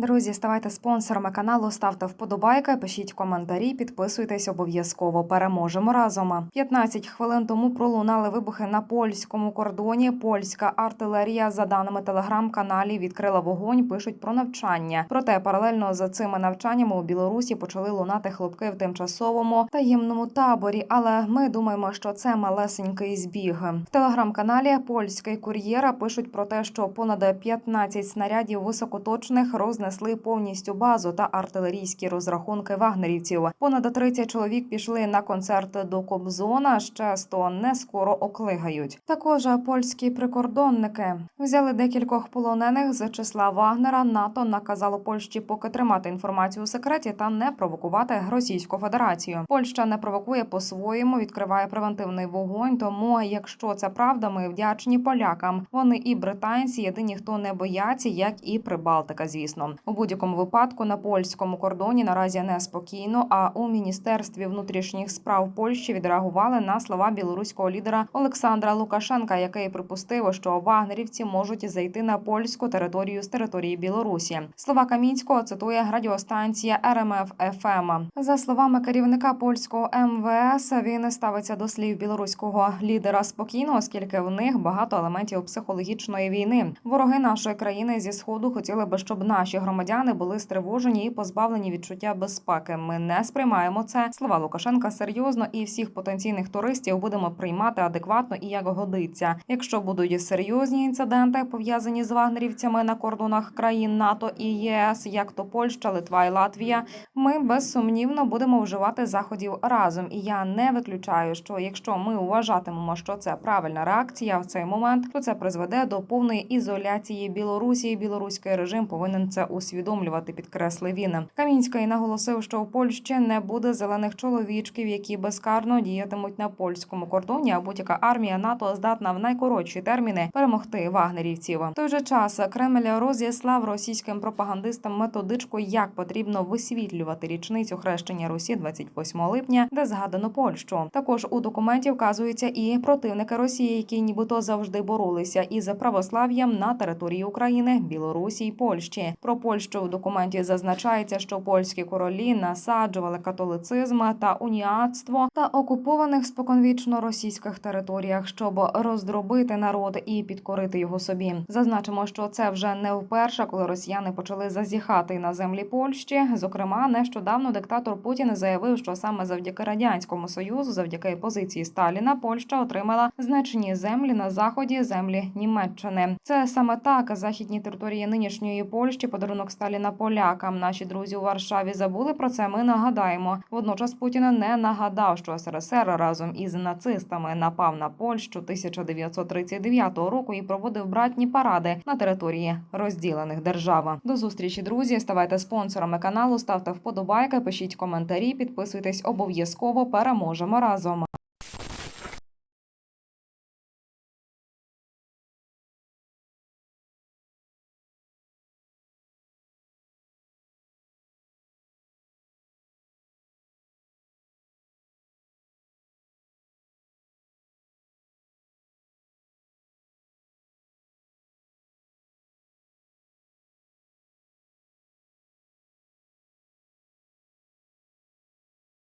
Друзі, ставайте спонсорами каналу, ставте вподобайки, пишіть коментарі, підписуйтесь обов'язково. Переможемо разом. 15 хвилин тому пролунали вибухи на польському кордоні. Польська артилерія, за даними телеграм-каналі, відкрила вогонь. Пишуть про навчання. Проте паралельно за цими навчаннями у Білорусі почали лунати хлопки в тимчасовому таємному таборі. Але ми думаємо, що це малесенький збіг. В телеграм-каналі Польський кур'єра пишуть про те, що понад 15 снарядів високоточних рознесли повністю базу та артилерійські розрахунки вагнерівців. Понад 30 чоловік пішли на концерт до Кобзона. Ще 100 не скоро оклигають. Також польські прикордонники взяли декількох полонених з числа Вагнера. НАТО наказало Польщі поки тримати інформацію у секреті та не провокувати Російську Федерацію. Польща не провокує по-своєму, відкриває превентивний вогонь. Тому, якщо це правда, ми вдячні полякам. Вони і британці єдині, хто не бояться, як і Прибалтика. Звісно, у будь-якому випадку на польському кордоні наразі неспокійно. А у міністерстві внутрішніх справ Польщі відреагували на слова білоруського лідера Олександра Лукашенка, який припустив, що вагнерівці можуть зайти на польську територію з території Білорусі. Слова Камінського цитує радіостанція РМФ ФМ. За словами керівника польського МВС, він ставиться до слів білоруського лідера спокійно, оскільки в них багато елементів психологічної війни. Вороги нашої країни зі сходу хотіли би, щоб наші громадяни були стривожені і позбавлені відчуття безпеки. Ми не сприймаємо це. Слова Лукашенка серйозно і всіх потенційних туристів будемо приймати адекватно і як годиться. Якщо будуть серйозні інциденти пов'язані з вагнерівцями на кордонах країн НАТО і ЄС, як то Польща, Литва і Латвія, ми безсумнівно будемо вживати заходів разом. І я не виключаю, що якщо ми вважатимемо, що це правильна реакція в цей момент, то це призведе до повної ізоляції Білорусі. Білоруський режим повинен це усвідомлювати. Підкреслив він. Камінський наголосив, що в Польщі не буде зелених чоловічків, які безкарно діятимуть на польському кордоні. А будь-яка армія НАТО здатна в найкоротші терміни перемогти вагнерівців. В той же час Кремль розіслав російським пропагандистам методичку, як потрібно висвітлювати річницю хрещення Русі 28 липня, де згадано Польщу. Також у документі вказуються і противники Росії, які нібито завжди боролися із православ'ям на території України, Білорусі й Польщі. Про Польщу в документі зазначається, що польські королі насаджували католицизм та уніатство та окупованих споконвічно російських територіях, щоб роздробити народ і підкорити його собі. Зазначимо, що це вже не вперше, коли росіяни почали зазіхати на землі Польщі. Зокрема, нещодавно диктатор Путін заявив, що саме завдяки радянському союзу, завдяки позиції Сталіна, Польща отримала значні землі на заході землі Німеччини. Це саме так західні території нинішньої Польщі, подарунок Сталіна полякам. Наші друзі у Варшаві забули про це. Ми нагадаємо. Водночас Путін не нагадав, що СРСР разом із нацистами напав на Польщу 1939 року і проводив братні паради на території розділених держав. До зустрічі, друзі. Ставайте спонсорами каналу, ставте вподобайки, пишіть коментарі, підписуйтесь обов'язково. Переможемо разом.